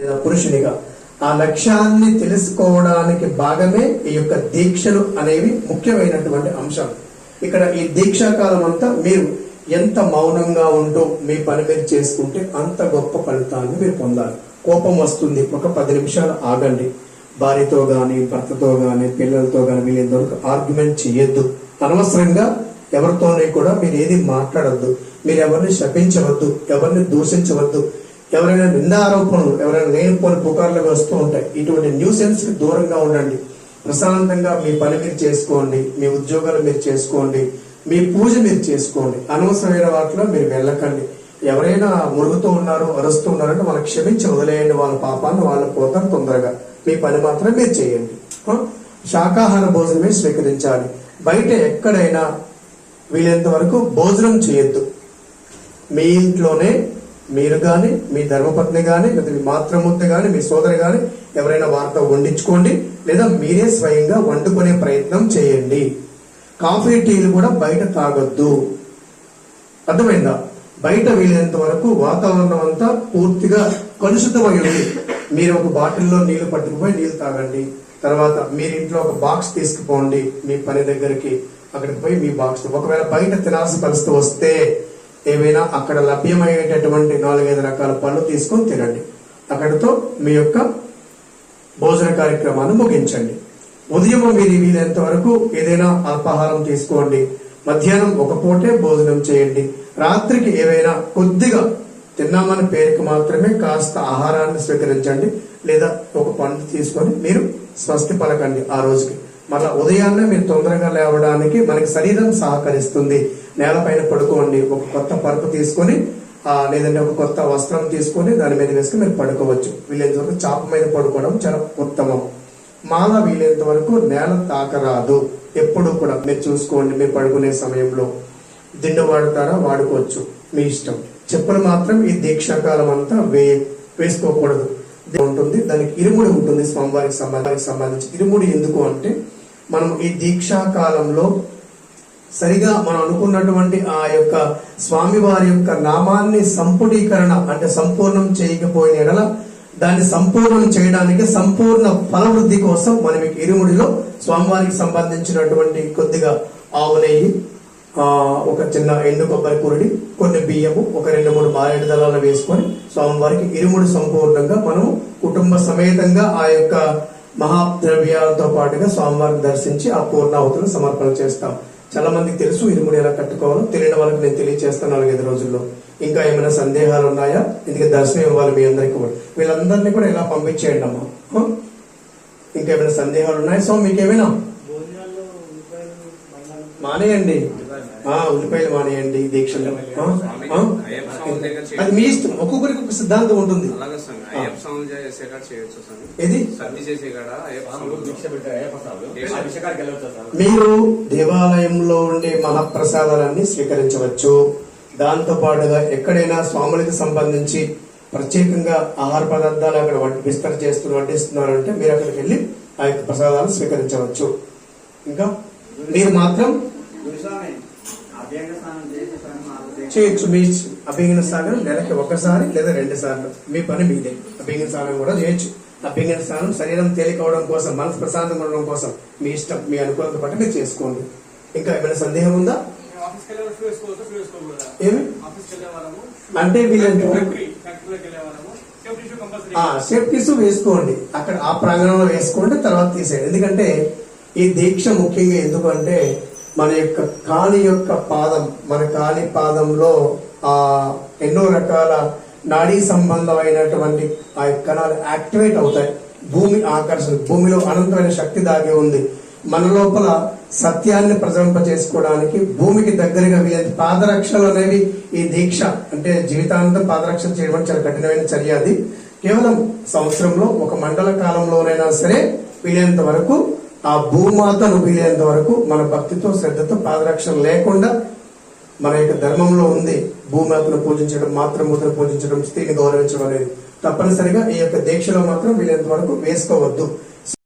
లేదా పురుషునిగా. ఆ లక్ష్యాన్ని తెలుసుకోవడానికి భాగమే ఈ యొక్క దీక్షలు అనేవి ముఖ్యమైనటువంటి అంశం ఇక్కడ ఈ దీక్షా కాలం అంతా మీరు ఎంత మౌనంగా ఉంటూ మీ పని మీరు చేసుకుంటే అంత గొప్ప ఫలితాన్ని మీరు పొందాలి. కోపం వస్తుంది ఒక పది నిమిషాలు ఆగండి. భార్యతో కానీ భర్తతో కానీ పిల్లలతో గాని వీళ్ళంతవరకు ఆర్గ్యుమెంట్ చేయొద్దు. అనవసరంగా ఎవరితోనే కూడా మీరు ఏది మాట్లాడద్దు. మీరు ఎవరిని శపించవద్దు ఎవరిని దూషించవద్దు. ఎవరైనా నిందారోపణలు ఎవరైనా లేనిపోని పుకార్లు వస్తూ ఉంటాయి. ఇటువంటి న్యూసెన్స్కి దూరంగా ఉండండి. ప్రశాంతంగా మీ పని మీరు చేసుకోండి మీ ఉద్యోగాలు మీరు చేసుకోండి మీ పూజ మీరు చేసుకోండి. అనవసరమైన వాటిలో మీరు వెళ్ళకండి. ఎవరైనా మురుగుతూ ఉన్నారు అరుస్తూ ఉన్నారంటే వాళ్ళకి క్షమించి వదిలేయండి. వాళ్ళ పాపాన్ని వాళ్ళకి పోతారు తొందరగా. మీ పని మాత్రం మీరు చేయండి. శాకాహార భోజనమే స్వీకరించాలి. బయట ఎక్కడైనా వీలైనంత వరకు భోజనం చేయొద్దు. మీ ఇంట్లోనే మీరు కానీ మీ ధర్మపత్ని కానీ లేదా మీ మాతృమూర్తి కానీ మీ సోదరి కానీ ఎవరైనా వార్త వండించుకోండి లేదా మీరే స్వయంగా వండుకునే ప్రయత్నం చేయండి. కాఫీ టీలు కూడా బయట తాగొద్దు. అర్థమైందా? బయట వీలైనంత వరకు వాతావరణం అంతా పూర్తిగా కలుషితమై ఉంది మీరు ఒక బాటిల్లో నీళ్ళు పట్టుకుపోయి నీళ్ళు తాగండి. తర్వాత మీరు ఇంట్లో ఒక బాక్స్ తీసుకుపోండి మీ పని దగ్గరికి. అక్కడికి పోయి మీ బాక్స్ ఒకవేళ బయట తినాల్సిన పరిస్థితి వస్తే ఏవైనా అక్కడ లభ్యమయ్యేటటువంటి నాలుగైదు రకాల పళ్ళు తీసుకొని తినండి. అక్కడితో మీ యొక్క భోజన కార్యక్రమాన్ని ముగించండి. ఉదయం మీరు వీలైనంత వరకు ఏదైనా అల్పాహారం తీసుకోండి. మధ్యాహ్నం ఒక పూటే భోజనం చేయండి. రాత్రికి ఏవైనా కొద్దిగా తిన్నామని పేరుకి మాత్రమే కాస్త ఆహారాన్ని స్వీకరించండి. లేదా ఒక పండు తీసుకొని మీరు స్వస్తి పలకండి ఆ రోజుకి. మళ్ళా ఉదయాన్నే మీరు తొందరగా లేవడానికి మనకి శరీరం సహకరిస్తుంది. నేలపైన పడుకోండి. ఒక కొత్త పరుపు తీసుకొని ఆ లేదంటే ఒక కొత్త వస్త్రం తీసుకొని దాని మీద వేసుకుని మీరు పడుకోవచ్చు. వీలైనంత వరకు చాప మీద పడుకోవడం చాలా ఉత్తమం. మాల వీలైనంత వరకు నేల తాకరాదు. ఎప్పుడు కూడా మీరు చూసుకోండి మీరు పడుకునే సమయంలో. దిండు వాడతారా? వాడుకోవచ్చు. మీ ఇష్టం. చెప్పులు మాత్రం ఈ దీక్షాకాలం అంతా వే వేసుకోకూడదు. ఉంటుంది. దానికి ఇరుముడి ఉంటుంది స్వామివారికి సంబంధానికి సంబంధించి ఇరుముడి ఎందుకు అంటే మనం ఈ దీక్షాకాలంలో సరిగా మనం అనుకున్నటువంటి ఆ యొక్క స్వామివారి యొక్క నామాన్ని సంపుటీకరణ అంటే సంపూర్ణం చేయకపోయిన ఎడల దాన్ని సంపూర్ణం చేయడానికి సంపూర్ణ ఫలవృద్ధి కోసం మనం ఇరుముడిలో స్వామివారికి సంబంధించినటువంటి కొద్దిగా ఆవు నెయ్యి ఆ, ఒక చిన్న ఎండు కొబ్బరి కూరడి కొన్ని బియ్యము ఒక రెండు మూడు మారేడు దళాలు వేసుకొని స్వామివారికి ఇరుముడి సంపూర్ణంగా మనము కుటుంబ సమేతంగా ఆ యొక్క మహాద్రవ్యాలతో పాటుగా స్వామివారిని దర్శించి ఆ పూర్ణాహుతులు సమర్పణ చేస్తాం. చాలా మందికి తెలుసు ఇరుముడి ఎలా కట్టుకోవాలో. తెలియని వాళ్ళకి నేను తెలియజేస్తాను నాలుగైదు రోజుల్లో. ఇంకా ఏమైనా సందేహాలు ఉన్నాయా? ఇందుకే దర్శనం ఇవ్వాలి మీ అందరికీ కూడా. వీళ్ళందరినీ కూడా ఇలా పంపించేయండి అమ్మా ఇంకా ఏమైనా సందేహాలు ఉన్నాయా? సో మీకేమైనా ఏమైనా భోజనాల్లో ఉల్లిపాయలు బంగాళం మానేయండి. ఆ ఉల్లిపాయలు మానేయండి దీక్షలు. అది మీ ఇష్టం. ఒక్కొక్కరికి ఒక సిద్ధాంతం ఉంటుంది. స్వామి మీరు దేవాలయంలో ఉండే మహాప్రసాదాలన్నీ స్వీకరించవచ్చు. దాంతో పాటుగా ఎక్కడైనా స్వాములకు సంబంధించి ప్రత్యేకంగా ఆహార పదార్థాలు అక్కడ వడ్డి- విస్తర చేస్తూ వడ్డిస్తున్నారంటే మీరు అక్కడికి వెళ్ళి ఆ యొక్క ప్రసాదాలు స్వీకరించవచ్చు. ఇంకా మీరు మాత్రం చేయొచ్చు మీ అభ్యంగన స్నానం నెలకి ఒకసారి లేదా రెండు సార్లు. మీ పని మీదే. అభ్యంగన స్నానం కూడా చేయొచ్చు. అభ్యంగన స్నానం శరీరం తేలికవడం కోసం మనసు ప్రశాంతంగా ఉండడం కోసం మీ ఇష్టం మీ అనుకూలత బట్టి మీరు చేసుకోండి. ఇంకా ఏమైనా సందేహం ఉందా? ఏమి? అంటే వీళ్ళంటే సేఫ్టీస్ వేసుకోండి. అక్కడ ఆ ప్రాంగణంలో వేసుకోండి తర్వాత తీసేయండి. ఎందుకంటే ఈ దీక్ష ముఖ్యంగా ఎందుకంటే మన యొక్క కాలి యొక్క పాదం మన కాలి పాదంలో ఆ ఎన్నో రకాల నాడీ సంబంధమైనటువంటి ఆ యొక్క కణాలు యాక్టివేట్ అవుతాయి. భూమి ఆకర్షణ భూమిలో అనంతమైన శక్తి దాగి ఉంది. మన లోపల సత్యాన్ని ప్రజంప చేసుకోవడానికి భూమికి దగ్గరగా వీళ్ళ పాదరక్షలు అనేవి ఈ దీక్ష అంటే జీవితాంతం పాదరక్షలు చేయడం చాలా కఠినమైన చర్య అది. కేవలం సంవత్సరంలో ఒక మండల కాలంలోనైనా సరే వీలైనంత వరకు ఆ భూమాతను వీలైనంత వరకు మన భక్తితో శ్రద్ధతో పాదరక్షణ లేకుండా మన యొక్క ధర్మంలో ఉంది భూమాతను పూజించడం మాతృమూతను పూజించడం స్త్రీని గౌరవించడం అనేది తప్పనిసరిగా ఈ యొక్క దీక్షలో మాత్రం వీలైనంత వరకు వేసుకోవద్దు.